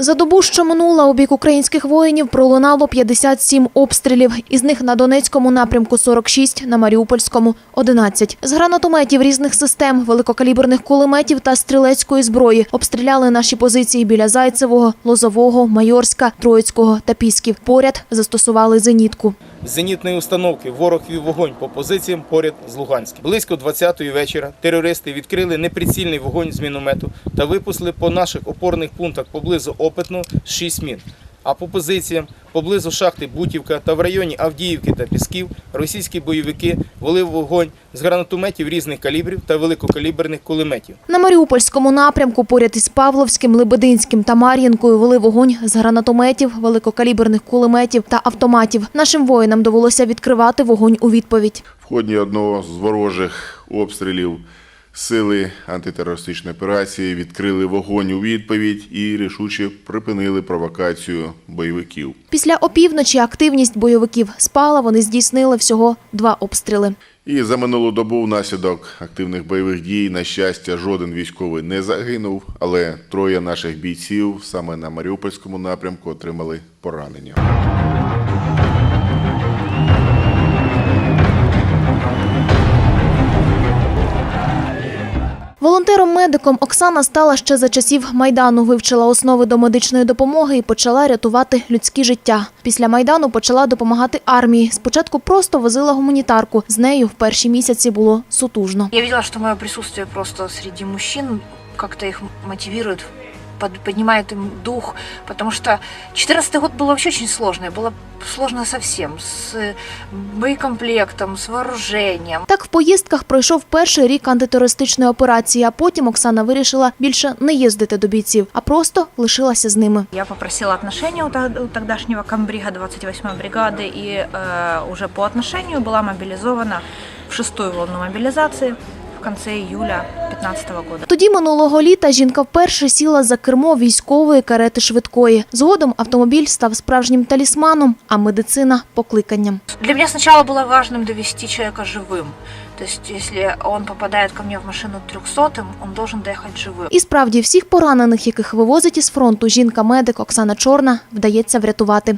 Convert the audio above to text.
За добу, що минула, у бік українських воїнів пролунало 57 обстрілів. Із них на Донецькому напрямку 46, на Маріупольському – 11. З гранатометів різних систем, великокаліберних кулеметів та стрілецької зброї обстріляли наші позиції біля Зайцевого, Лозового, Майорська, Троїцького та Пісків. Поряд застосували зенітку. Зенітної установки ворог вів вогонь по позиціям поряд з Луганським. Близько 20-ї вечора терористи відкрили неприцільний вогонь з міномету та випустили по наших опорних пунктах поблизу опитну 6 мін. А по позиціям поблизу шахти Бутівка та в районі Авдіївки та Пісків російські бойовики вели вогонь з гранатометів різних калібрів та великокаліберних кулеметів. На Маріупольському напрямку поряд із Павловським, Лебединським та Мар'їнкою вели вогонь з гранатометів, великокаліберних кулеметів та автоматів. Нашим воїнам довелося відкривати вогонь у відповідь. В ході одного з ворожих обстрілів сили антитерористичної операції відкрили вогонь у відповідь і рішуче припинили провокацію бойовиків. Після опівночі активність бойовиків спала, вони здійснили всього два обстріли. І за минулу добу внаслідок активних бойових дій, на щастя, жоден військовий не загинув, але троє наших бійців саме на Маріупольському напрямку отримали поранення. Волонтером-медиком Оксана стала ще за часів Майдану, вивчила основи до медичної допомоги і почала рятувати людські життя. Після Майдану почала допомагати армії. Спочатку просто возила гуманітарку. З нею в перші місяці було сутужно. Я бачила, що моє присутствие просто серед мужчин как-то їх под- поднимает им дух, потому что 14 год был вообще очень сложный, было сложно совсем, с боекомплектом, с вооружением. Так в поїздках пройшов перший рік антитерористичної операції, а потім Оксана вирішила більше не їздити до бійців, а просто лишилася з ними. Я попросила отношения у тог- у тогдашнего комбрига 28-й бригады, и э, уже по отношению была мобилизована в шестую волну мобилизации в конце июля 2015 года. Тоді минулого літа жінка вперше сіла за кермо військової карети швидкої. Згодом автомобіль став справжнім талісманом, а медицина покликанням. Для меня сначала было важным довести человека живым. То есть, если он попадает ко мне в машину трехсотым, он должен доехать живым. І справді всіх поранених, яких вивозить із фронту жінка-медик Оксана Чорна, вдається врятувати.